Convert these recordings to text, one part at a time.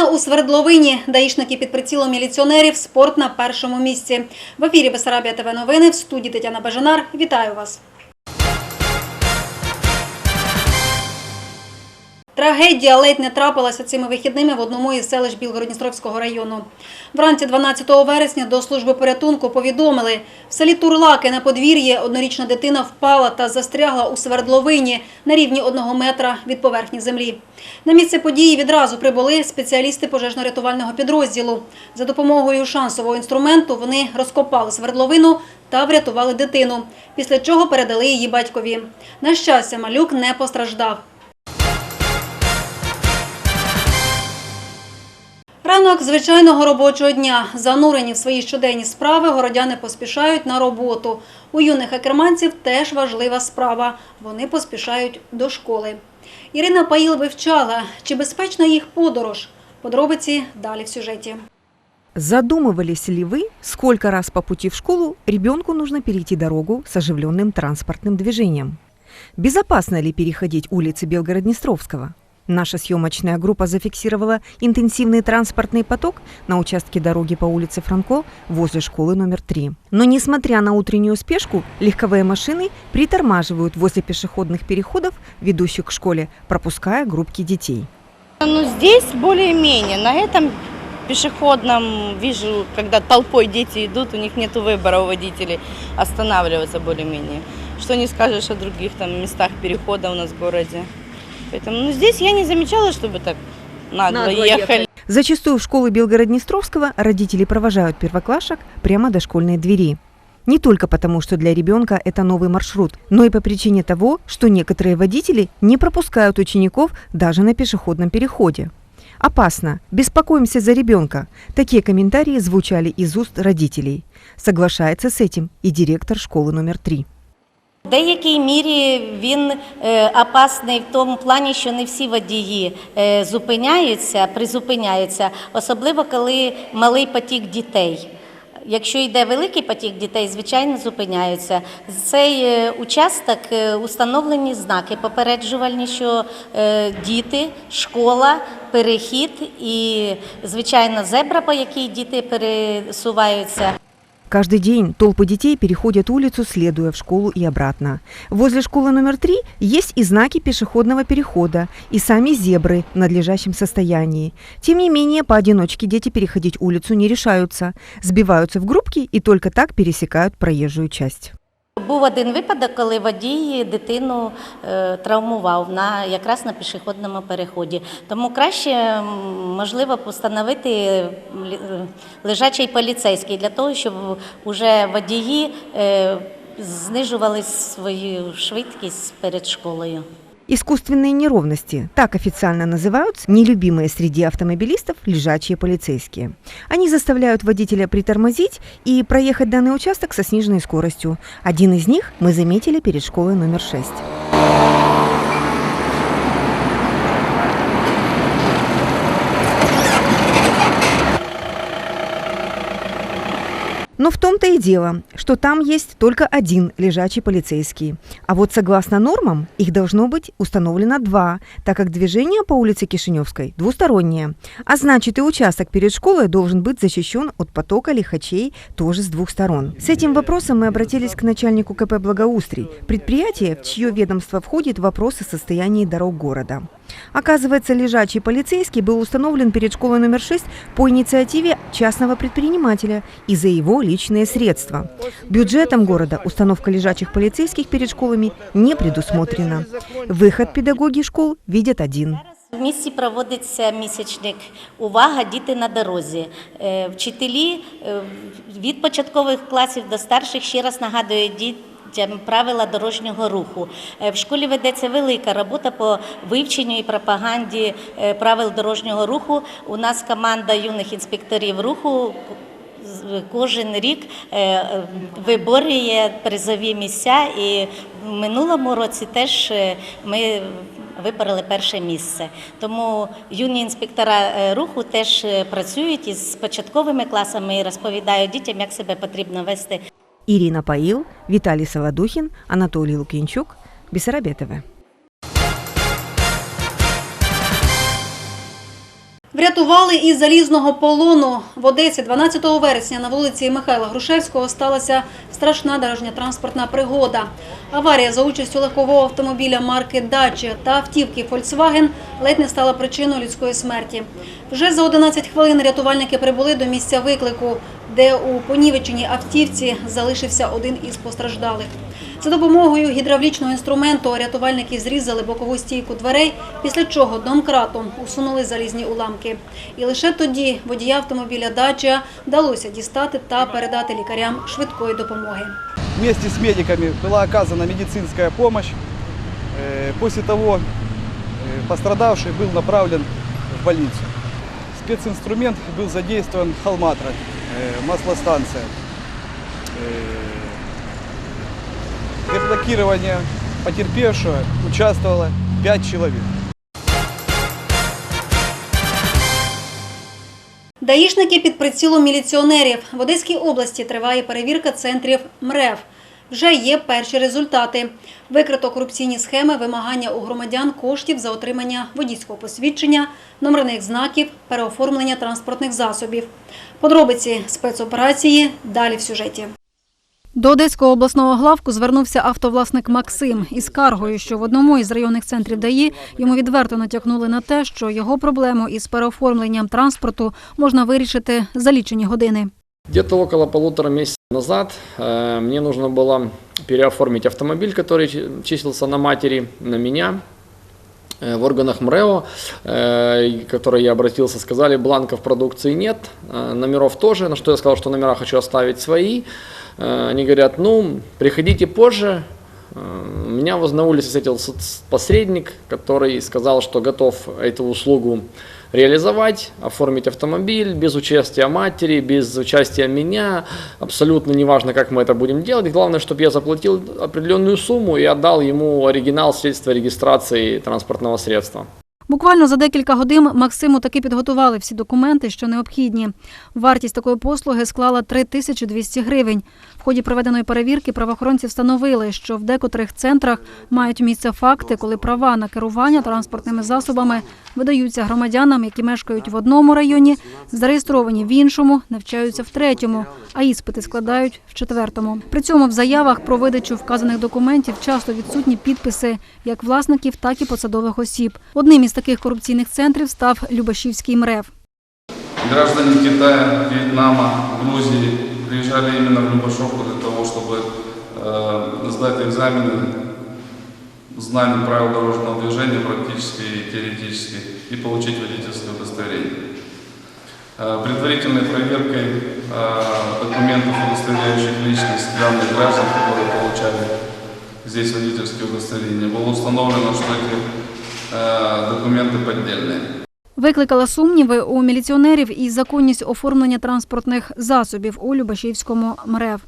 Дитина у Свердловині. Даїшники під прицілом міліціонерів. Спорт на першому місці. В ефірі Бесарабія ТВ новини. В студії Тетяна Бажанар. Вітаю вас. Трагедія ледь не трапилася цими вихідними в одному із селищ Білгородністровського району. Вранці 12 вересня до служби порятунку повідомили, в селі Турлаки на подвір'ї однорічна дитина впала та застрягла у свердловині на рівні одного метра від поверхні землі. На місце події відразу прибули спеціалісти пожежно-рятувального підрозділу. За допомогою шансового інструменту вони розкопали свердловину та врятували дитину, після чого передали її батькові. На щастя, малюк не постраждав. Ранок звичайного робочого дня. Занурені в свої щоденні справи, городяни поспішають на роботу. У юних екерманців теж важлива справа. Вони поспішають до школи. Ірина Паїл вивчала, чи безпечна їх подорож. Подробиці далі в сюжеті. Задумывались ли вы, сколько раз по пути в школу ребенку нужно перейти дорогу с оживленным транспортным движением? Безопасно ли переходить улицы Белгород-Днестровского? Наша съемочная группа зафиксировала интенсивный транспортный поток на участке дороги по улице Франко возле школы номер 3. Но несмотря на утреннюю спешку, легковые машины притормаживают возле пешеходных переходов, ведущих к школе, пропуская группки детей. Ну, здесь более-менее. На этом пешеходном вижу, когда толпой дети идут, у них нет выбора у водителей останавливаться более-менее. Что не скажешь о других там местах перехода у нас в городе. Поэтому ну, здесь я не замечала, чтобы так нагло, Нагло ехали. Зачастую в школы Белгород-Днестровского родители провожают первоклашек прямо до школьной двери. Не только потому, что для ребенка это новый маршрут, но и по причине того, что некоторые водители не пропускают учеников даже на пешеходном переходе. Опасно, беспокоимся за ребенка. Такие комментарии звучали из уст родителей. Соглашается с этим и директор школы номер 3. В деякій мірі він е, опасний в тому плані, що не всі водії е, зупиняються, призупиняються, особливо коли малий потік дітей. Якщо йде великий потік дітей, звичайно, зупиняються. Цей е, участок установлені знаки попереджувальні, що діти, школа, перехід і, звичайно, зебра, по якій діти пересуваються. Каждый день толпы детей переходят улицу, следуя в школу и обратно. Возле школы номер три есть и знаки пешеходного перехода, и сами зебры в надлежащем состоянии. Тем не менее, поодиночке дети переходить улицу не решаются, сбиваются в группки и только так пересекают проезжую часть. Був один випадок, коли водій дитину е, травмував на якраз на пішохідному переході. Тому краще можливо постановити е, лежачий поліцейський для того, щоб уже водії е, знижували свою швидкість перед школою. Искусственные неровности – так официально называются нелюбимые среди автомобилистов лежачие полицейские. Они заставляют водителя притормозить и проехать данный участок со сниженной скоростью. Один из них мы заметили перед школой номер 6. В том-то и дело, что там есть только один лежачий полицейский. А вот согласно нормам, их должно быть установлено два, так как движение по улице Кишиневской двустороннее. А значит, и участок перед школой должен быть защищен от потока лихачей тоже с двух сторон. С этим вопросом мы обратились к начальнику КП «Благоустрий», предприятие, в чье ведомство входит вопросы состояния дорог города. Оказывается, лежачий полицейский был установлен перед школой номер 6 по инициативе частного предпринимателя и за его личные средства. Бюджетом города установка лежачих полицейских перед школами не предусмотрена. Выход педагоги школ видят один. В місті проводиться місячник Увага, діти на дорозі. Е, Вчителі е, від початкових класів до старших ще раз нагадують дітям правила дорожнього руху. Е, В школі ведеться велика робота по вивченню і пропаганді е, правил дорожнього руху. У нас команда юних інспекторів руху. Кожен рік е, виборює призові місця, і в минулому році теж ми вибороли перше місце. Тому юні інспектора руху теж працюють із початковими класами і розповідають дітям, як себе потрібно вести Ирина Паил, Виталий Солодухин, Анатолий Лукинчук, Бессарабия. Врятували із залізного полону. В Одесі 12 вересня на вулиці Михайла Грушевського сталася страшна дорожня транспортна пригода. Аварія за участю легкового автомобіля марки «Дача» та автівки «Фольксваген» ледь не стала причиною людської смерті. Вже за 11 хвилин рятувальники прибули до місця виклику, де у понівеченій автівці залишився один із постраждалих. За допомогою гідравлічного інструменту рятувальники зрізали бокову стійку дверей, після чого домкратом усунули залізні уламки. І лише тоді водія автомобіля «Дача» вдалося дістати та передати лікарям швидкої допомоги. Вместе с медиками была оказана медицинская помощь. Э, После того э, пострадавший был направлен в больницу. Специнструмент был задействован Халматра, э, маслостанция. Деблокирование потерпевшего участвовало 5 человек. Даїшники під прицілом міліціонерів. В Одеській області триває перевірка центрів МРЕВ. Вже є перші результати. Викрито корупційні схеми вимагання у громадян коштів за отримання водійського посвідчення, номерних знаків, переоформлення транспортних засобів. Подробиці спецоперації далі в сюжеті. До Одеського обласного главку звернувся автовласник Максим із скаргою, що в одному із районних центрів ДАІ йому відверто натякнули на те, що його проблему із переоформленням транспорту можна вирішити за лічені години. Где-то около полутора месяцев назад э, мне нужно было переоформить автомобиль, который чи- числился на матери, на меня. Э, В органах МРЭО, э, к которой я обратился, сказали, бланков продукции нет, э, номеров тоже, на что я сказал, что номера хочу оставить свои. Э, Они говорят, ну, приходите позже. Э, Меня на улице встретил посредник, который сказал, что готов эту услугу реализовать, оформить автомобиль без участия матери, без участия меня. Абсолютно неважно, как мы это будем делать. Главное, чтобы я заплатил определенную сумму и отдал ему оригинал средства регистрации транспортного средства. Буквально за декілька годин Максиму таки підготували всі документи, що необхідні. Вартість такої послуги склала 3200 гривень. В ході проведеної перевірки правоохоронці встановили, що в декотрих центрах мають місце факти, коли права на керування транспортними засобами видаються громадянам, які мешкають в одному районі, зареєстровані в іншому, навчаються в третьому, а іспити складають в четвертому. При цьому в заявах про видачу вказаних документів часто відсутні підписи як власників, так і посадових осіб. Одним із таких корупційних центрів став Любашівський МРЕВ. Граждане Китая, Вьетнама, Грузии приезжали именно в Любашовку для того, чтобы э, сдать экзамены знаний правил дорожного движения практически и теоретически и получить водительское удостоверение. Э, предварительной проверкой э, документов, удостоверяющих личность данных граждан, которые получали здесь водительские удостоверения, было установлено, что эти э, документы поддельные. Викликала сумніви у міліціонерів і законність оформлення транспортних засобів у Любашівському МРЕВ.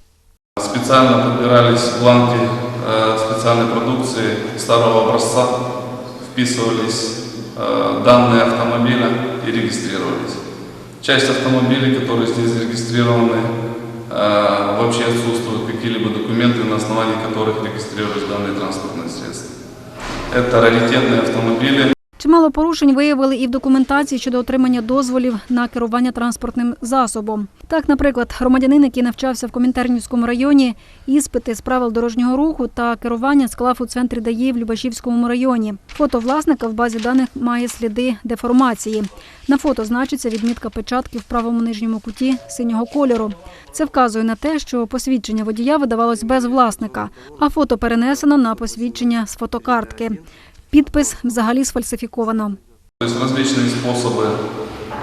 Специально подбирались бланки э, специальной продукции старого образца, вписывались э, данные автомобиля и регистрировались. Часть автомобилей, которые здесь зарегистрированы, э, вообще отсутствуют какие-либо документы, на основании которых регистрировались данные транспортные средства. Это раритетные автомобили, Чимало порушень виявили і в документації щодо отримання дозволів на керування транспортним засобом. Так, наприклад, громадянин, який навчався в Комінтернівському районі, іспити з правил дорожнього руху та керування склав у центрі ДАІ в Любашівському районі. Фото власника в базі даних має сліди деформації. На фото значиться відмітка печатки в правому нижньому куті синього кольору. Це вказує на те, що посвідчення водія видавалось без власника, а фото перенесено на посвідчення з фотокартки. Підпис взагалі сфальсифіковано. То есть различные способы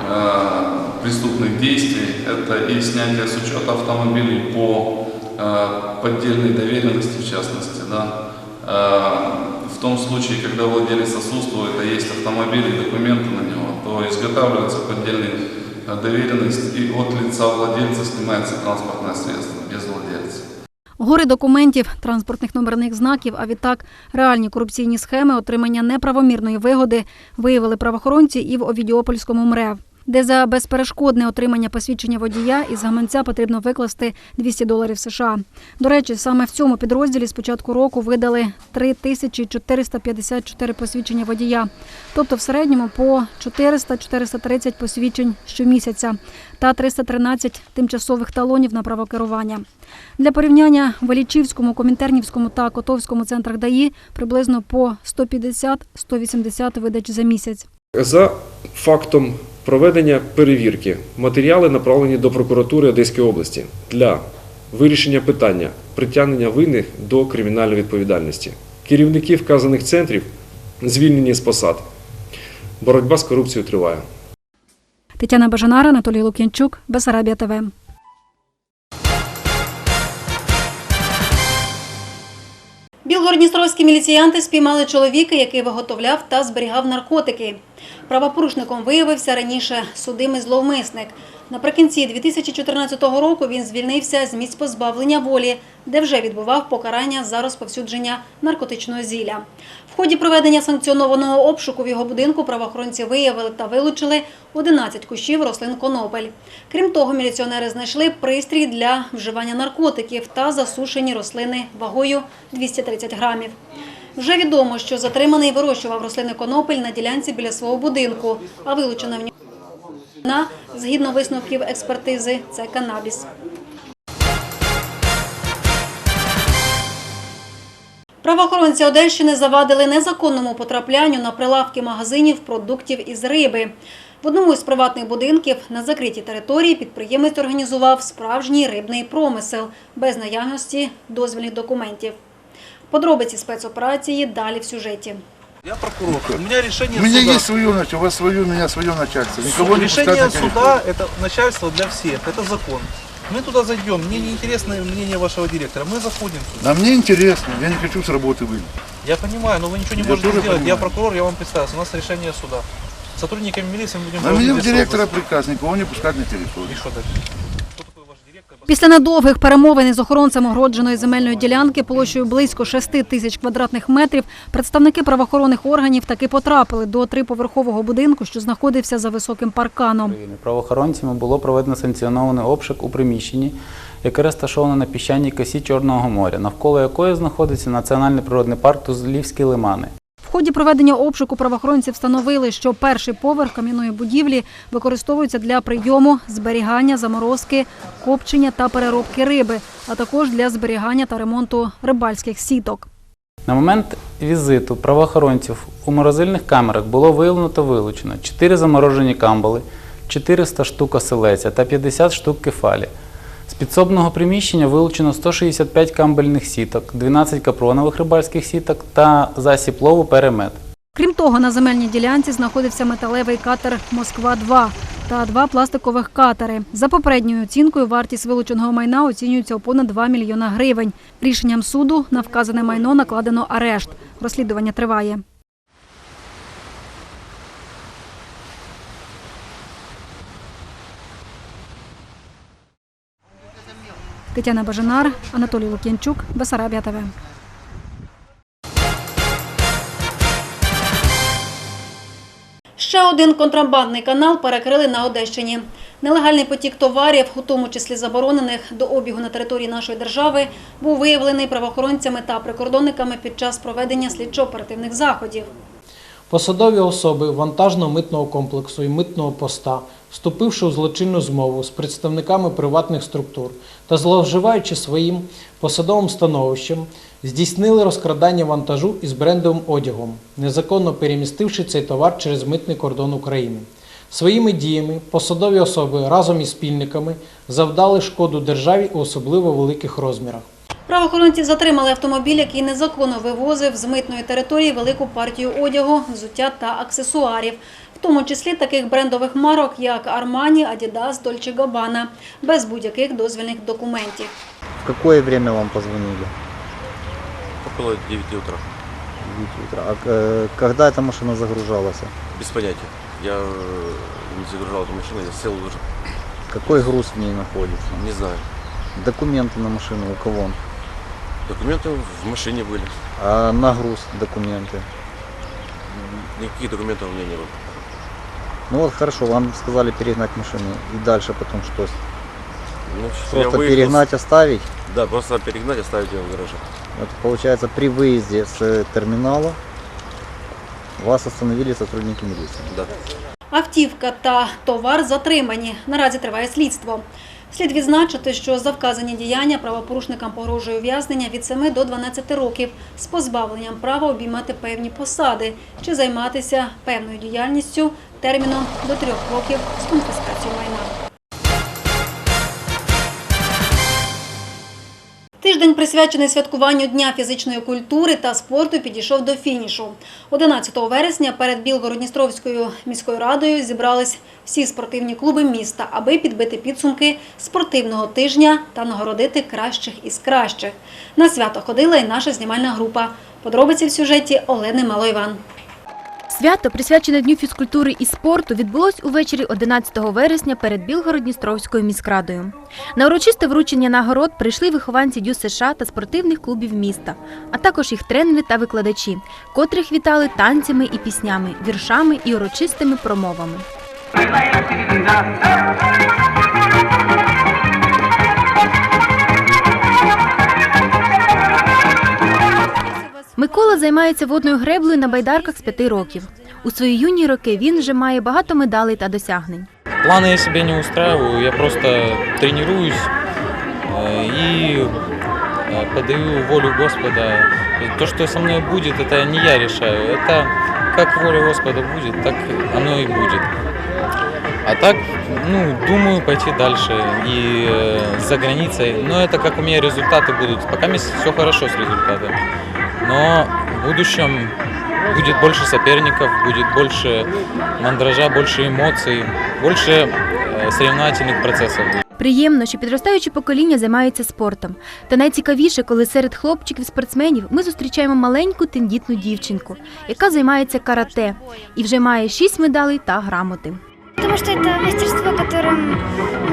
э, преступных действий. Это и снятие с учета автомобилей по э, поддельной доверенности, в частности. Да. Э, в том случае, когда владелец отсутствует, а есть автомобиль и документы на него, то изготавливается поддельная э, доверенность и от лица владельца снимается транспортное средство без владельца. Гори документів, транспортних номерних знаків, а відтак реальні корупційні схеми отримання неправомірної вигоди виявили правоохоронці і в Овідіопольському МРЕВ. Де за безперешкодне отримання посвідчення водія із гаманця потрібно викласти 200 доларів США. До речі, саме в цьому підрозділі з початку року видали 3454 посвідчення водія, тобто в середньому по 400-430 посвідчень щомісяця та 313 тимчасових талонів на право керування. Для порівняння в Алічівському, Комінтернівському та Котовському центрах ДАІ приблизно по 150-180 видач за місяць. За фактом проведення перевірки матеріали направлені до прокуратури Одеської області для вирішення питання притягнення винних до кримінальної відповідальності. Керівники вказаних центрів звільнені з посад. Боротьба з корупцією триває. Тетяна Бажанара, Анатолій Лук'янчук, Бесарабія ТВ. Білгородністровські міліціянти спіймали чоловіка, який виготовляв та зберігав наркотики. Правопорушником виявився раніше судимий зловмисник. Наприкінці 2014 року він звільнився з місць позбавлення волі, де вже відбував покарання за розповсюдження наркотичного зілля. В ході проведення санкціонованого обшуку в його будинку правоохоронці виявили та вилучили 11 кущів рослин конопель. Крім того, міліціонери знайшли пристрій для вживання наркотиків та засушені рослини вагою 230 грамів. Вже відомо, що затриманий вирощував рослини конопель на ділянці біля свого будинку, а вилучена в нього згідно висновків експертизи, це канабіс. Правоохоронці Одещини завадили незаконному потраплянню на прилавки магазинів продуктів із риби. В одному із приватних будинків на закритій території підприємець організував справжній рибний промисел без наявності дозвільних документів. Подробиці спецоперації далі в сюжеті. Я прокурор. У меня решение У меня суда. есть свое начальство, у вас свое, у меня свое начальство. Никого не решение суда это начальство для всех, это закон. Мы туда зайдем, мне не интересно мнение вашего директора, мы заходим туда. А мне интересно, я не хочу с работы выйти. Я понимаю, но вы ничего не Я можете сделать. Я понимаю. прокурор, я вам представился, у нас решение суда. Сотрудниками милиции мы будем у здесь директора приказ никого не пускать на территорию. И что дальше? Після недовгих перемовин із охоронцем огородженої земельної ділянки площею близько 6 тисяч квадратних метрів представники правоохоронних органів таки потрапили до триповерхового будинку, що знаходився за високим парканом. Правоохоронцями було проведено санкціонований обшук у приміщенні, яке розташоване на піщаній косі Чорного моря, навколо якої знаходиться Національний природний парк Тузлівські лимани. В ході проведення обшуку правоохоронці встановили, що перший поверх кам'яної будівлі використовується для прийому, зберігання, заморозки, копчення та переробки риби, а також для зберігання та ремонту рибальських сіток. На момент візиту правоохоронців у морозильних камерах було виявлено та вилучено 4 заморожені камбали, 400 штук оселеця та 50 штук кефалі. З підсобного приміщення вилучено 165 камбельних сіток, 12 капронових рибальських сіток та засіб лову перемет. Крім того, на земельній ділянці знаходився металевий катер Москва-2 та два пластикових катери. За попередньою оцінкою, вартість вилученого майна оцінюється у понад 2 мільйона гривень. Рішенням суду на вказане майно накладено арешт. Розслідування триває. Тетяна Бажанар, Анатолій Лук'янчук, Бесарабія ТВ. Ще один контрабандний канал перекрили на Одещині. Нелегальний потік товарів, у тому числі заборонених до обігу на території нашої держави, був виявлений правоохоронцями та прикордонниками під час проведення слідчо-оперативних заходів. Посадові особи вантажно-митного комплексу і митного поста, вступивши у злочинну змову з представниками приватних структур та зловживаючи своїм посадовим становищем, здійснили розкрадання вантажу із брендовим одягом, незаконно перемістивши цей товар через митний кордон України. Своїми діями посадові особи разом із спільниками завдали шкоду державі у особливо великих розмірах. Правоохоронці затримали автомобіль, який незаконно вивозив з митної території велику партію одягу, взуття та аксесуарів, в тому числі таких брендових марок, як Armani, Adidas, Dolce Gabbana, без будь-яких дозвільних документів. В какое время вам позвонили? Около 9 утра. 9 утра. А э, когда эта машина загружалась? Без понятия. Я э, не загружал эту машину, я сел уже. Какой груз в ней находится? Не знаю. Документы на машину у кого? Документы в машине были. А на груз документы? Никаких документов у меня не было. Ну вот хорошо, вам сказали перегнать машину. И дальше потом что? Ну, что я Просто выехал с- перегнать, оставить? Да, просто перегнать, оставить ее в гараже. Это получается при выезде с э, терминала вас остановили сотрудники милиции. Да. Автівка та товар затримані. Наразі триває слідство. Слід відзначити, що за вказані діяння правопорушникам погрожує ув'язнення від 7 до 12 років з позбавленням права обіймати певні посади чи займатися певною діяльністю терміном до 3 років з конфіскацією майна. Тиждень, присвячений святкуванню Дня фізичної культури та спорту, підійшов до фінішу. 11 вересня перед Білгородністровською міською радою зібрались всі спортивні клуби міста, аби підбити підсумки спортивного тижня та нагородити кращих із кращих. На свято ходила і наша знімальна група. Подробиці в сюжеті Олени Малойван. Свято, присвячене Дню фізкультури і спорту, відбулось увечері 11 вересня перед Білгород-Дністровською міськрадою. На урочисте вручення нагород прийшли вихованці Дю США та спортивних клубів міста, а також їх тренери та викладачі, котрих вітали танцями і піснями, віршами і урочистими промовами. Микола займається водною греблею на байдарках з п'яти років. У свої юні роки він вже має багато медалей та досягнень. Планы я себе не устраиваю, я просто тренируюсь э, и э, подаю волю Господа. То, что со мной будет, это не я решаю. Это как воля Господа будет, так оно и будет. А так, ну, думаю пойти дальше и э, за границей. Но это как у меня результаты будут. Пока все хорошо с результатами. Но в будущем будет больше соперников, будет больше мандража, больше эмоций, больше э, соревновательных процессов. Приємно, що підростаюче покоління займається спортом. Та найцікавіше, коли серед хлопчиків-спортсменів ми зустрічаємо маленьку тендітну дівчинку, яка займається карате і вже має шість медалей та грамоти. Потому что это мастерство, которым,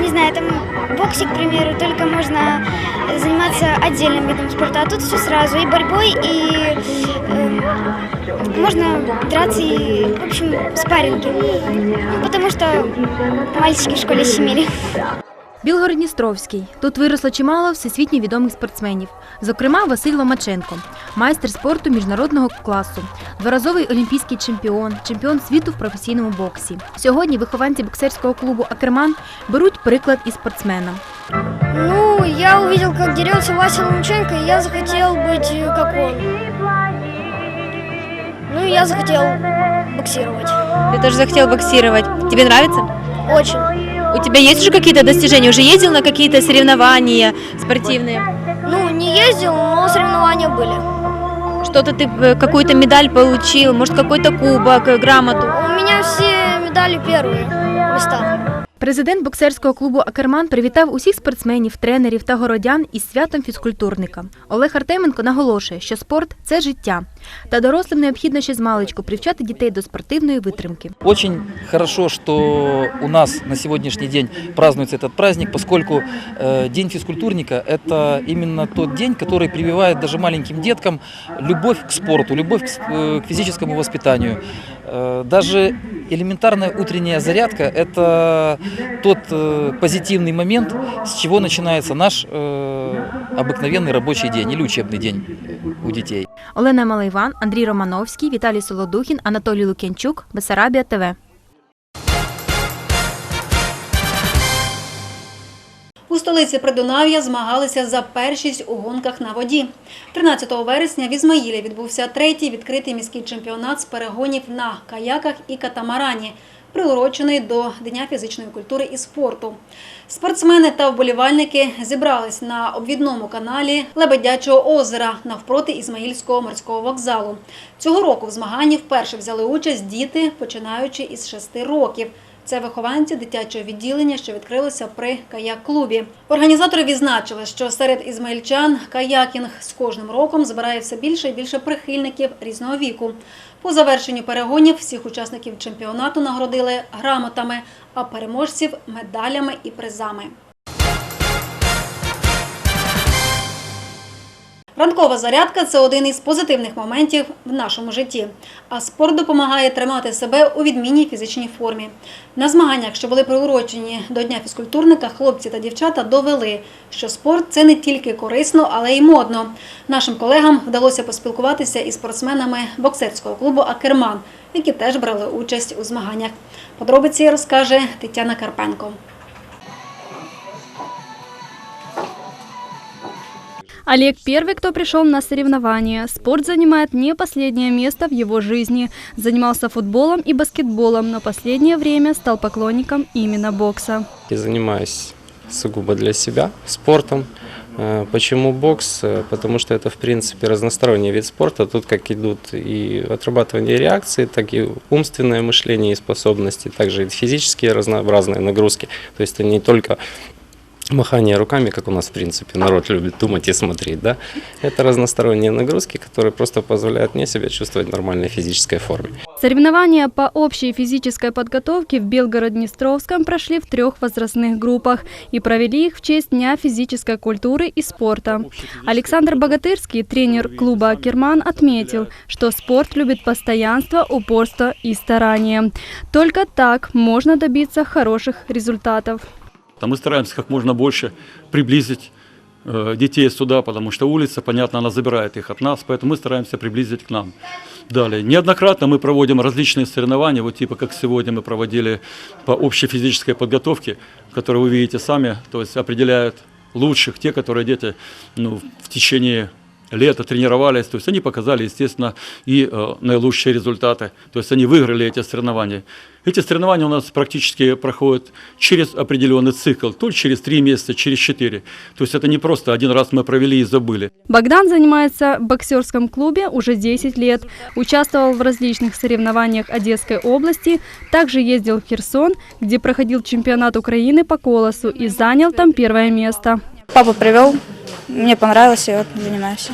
не знаю, там в боксе, к примеру, только можно заниматься отдельным видом спорта, а тут все сразу, и борьбой, и э, можно драться, и, в общем, спарринги. Потому что мальчики в школе щемили. Білгород-Дністровський. Тут виросло чимало всесвітньо відомих спортсменів, зокрема Василь Ломаченко, майстер спорту міжнародного класу, дворазовий олімпійський чемпіон, чемпіон світу в професійному боксі. Сьогодні вихованці боксерського клубу Акерман беруть приклад із спортсмена. Ну, я увидел, как дерется Вася Лунченко, и я захотел быть как он. Ну, я захотел боксировать. Ти теж захотів боксувати. Тобі подобається? Очень. У тебя есть уже какие-то достижения? Уже ездил на какие-то соревнования спортивные? Ну, не ездил, но соревнования были. Что-то ты, э, какую-то медаль получил, может какой-то кубок, э, грамоту? У меня все медали первые места. Президент боксерського клубу Акерман привітав усіх спортсменів, тренерів та городян із святом фізкультурника. Олег Артеменко наголошує, що спорт це життя, та дорослим необхідно ще з маличку привчати дітей до спортивної витримки. Очень хорошо, что у нас на сегодняшний день празднуется этот праздник, поскольку э, День физкультурника – это именно тот день, который прививает даже маленьким деткам любовь к спорту, любовь к, с- э, к физическому воспитанию. Э, даже элементарная утренняя зарядка – это тот э, позитивный момент, с чего начинается наш э, обыкновенный рабочий день или учебный день у детей. Олена Малайван, Андрій Романовський, Віталій Солодухін, Анатолій Лук'янчук, Бесарабія ТВ. У столиці Придунав'я змагалися за першість у гонках на воді. 13 вересня в Ізмаїлі відбувся третій відкритий міський чемпіонат з перегонів на каяках і катамарані, приурочений до Дня фізичної культури і спорту. Спортсмени та вболівальники зібрались на обвідному каналі Лебедячого озера навпроти Ізмаїльського морського вокзалу. Цього року в змаганні вперше взяли участь діти, починаючи із 6 років. Це вихованці дитячого відділення, що відкрилося при каяк-клубі. Організатори відзначили, що серед ізмаїльчан каякінг з кожним роком збирає все більше і більше прихильників різного віку. По завершенню перегонів всіх учасників чемпіонату нагородили грамотами, а переможців медалями і призами. Ранкова зарядка це один із позитивних моментів в нашому житті. А спорт допомагає тримати себе у відмінній фізичній формі. На змаганнях, що були приурочені до Дня фізкультурника, хлопці та дівчата довели, що спорт це не тільки корисно, але й модно. Нашим колегам вдалося поспілкуватися із спортсменами боксерського клубу Акерман, які теж брали участь у змаганнях. Подробиці розкаже Тетяна Карпенко. Олег первый, кто пришел на соревнования. Спорт занимает не последнее место в его жизни. Занимался футболом и баскетболом, но последнее время стал поклонником именно бокса. Я занимаюсь сугубо для себя спортом. Э, Почему бокс? Э, Потому что это, в принципе, разносторонний вид спорта. Тут как идут и отрабатывание реакции, так и умственное мышление и способности, также и физические разнообразные нагрузки. То есть это не только махание руками, как у нас, в принципе, народ любит думать и смотреть, да. Это разносторонние нагрузки, которые просто позволяют мне себя чувствовать в нормальной физической форме. Соревнования по общей физической подготовке в Белгород-Днестровском прошли в трех возрастных группах и провели их в честь Дня физической культуры и спорта. Александр Богатырский, тренер клуба «Акерман», отметил, что спорт любит постоянство, упорство и старание. Только так можно добиться хороших результатов. Там мы стараемся как можно больше приблизить э, детей сюда, потому что улица, понятно, она забирает их от нас, поэтому мы стараемся приблизить к нам. Далее. Неоднократно мы проводим различные соревнования, вот типа как сегодня мы проводили по общей физической подготовке, которые вы видите сами, то есть определяют лучших, те, которые дети ну, в течение лета тренировались, то есть они показали, естественно, и э, наилучшие результаты, то есть они выиграли эти соревнования. Эти соревнования у нас практически проходят через определенный цикл, то ли через три месяца, через четыре. То есть это не просто один раз мы провели и забыли. Богдан занимается в боксерском клубе уже 10 лет. Участвовал в различных соревнованиях Одесской области. Также ездил в Херсон, где проходил чемпионат Украины по колосу и занял там первое место. Папа привел, мне понравилось, и вот занимаюсь.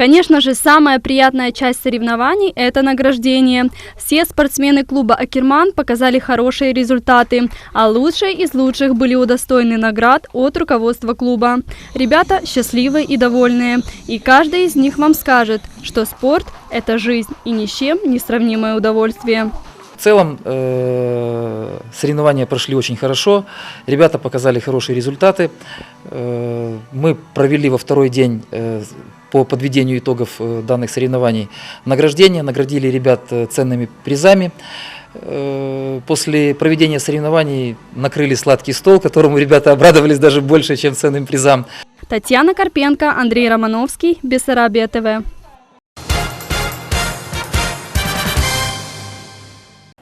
Конечно же, самая приятная часть соревнований – это награждение. Все спортсмены клуба «Акерман» показали хорошие результаты, а лучшие из лучших были удостоены наград от руководства клуба. Ребята счастливые и довольные, и каждый из них вам скажет, что спорт – это жизнь и ни с чем не сравнимое удовольствие. Целом э, соревнования прошли очень хорошо, ребята показали хорошие результаты. Э, Мы провели во второй день э, по подведению итогов э, данных соревнований награждение, наградили ребят э, ценными призами. Э, После проведения соревнований накрыли сладкий стол, которому ребята обрадовались даже больше, чем ценным призам. Татьяна Карпенко, Андрей Романовский, Бессарабия ТВ.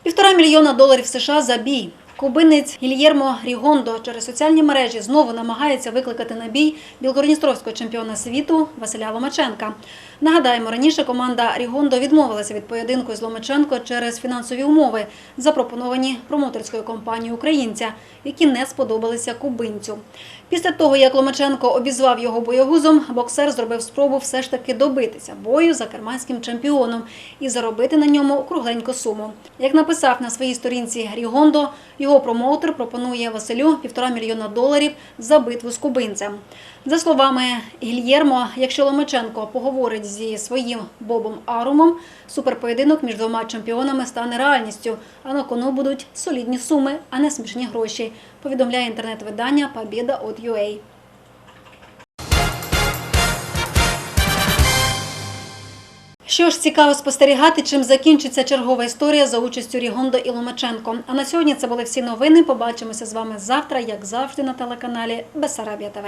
Півтора мільйона доларів США за бій. Кубинець Гільєрмо Рігондо через соціальні мережі знову намагається викликати на бій білгородністровського чемпіона світу Василя Ломаченка. Нагадаємо, раніше команда Рігондо відмовилася від поєдинку з Ломаченко через фінансові умови, запропоновані промоторською компанією українця, які не сподобалися кубинцю. Після того, як Ломаченко обізвав його боягузом, боксер зробив спробу все ж таки добитися бою за керманським чемпіоном і заробити на ньому кругленьку суму. Як написав на своїй сторінці Рігондо, його промоутер пропонує Василю півтора мільйона доларів за битву з кубинцем. За словами Гільєрмо, якщо Ломаченко поговорить зі своїм Бобом Арумом, суперпоєдинок між двома чемпіонами стане реальністю, а на кону будуть солідні суми, а не смішні гроші, повідомляє інтернет-видання Побєда.от.ua. Що ж цікаво спостерігати, чим закінчиться чергова історія за участю Рігондо і Ломаченко. А на сьогодні це були всі новини. Побачимося з вами завтра, як завжди, на телеканалі Бесарабія ТВ.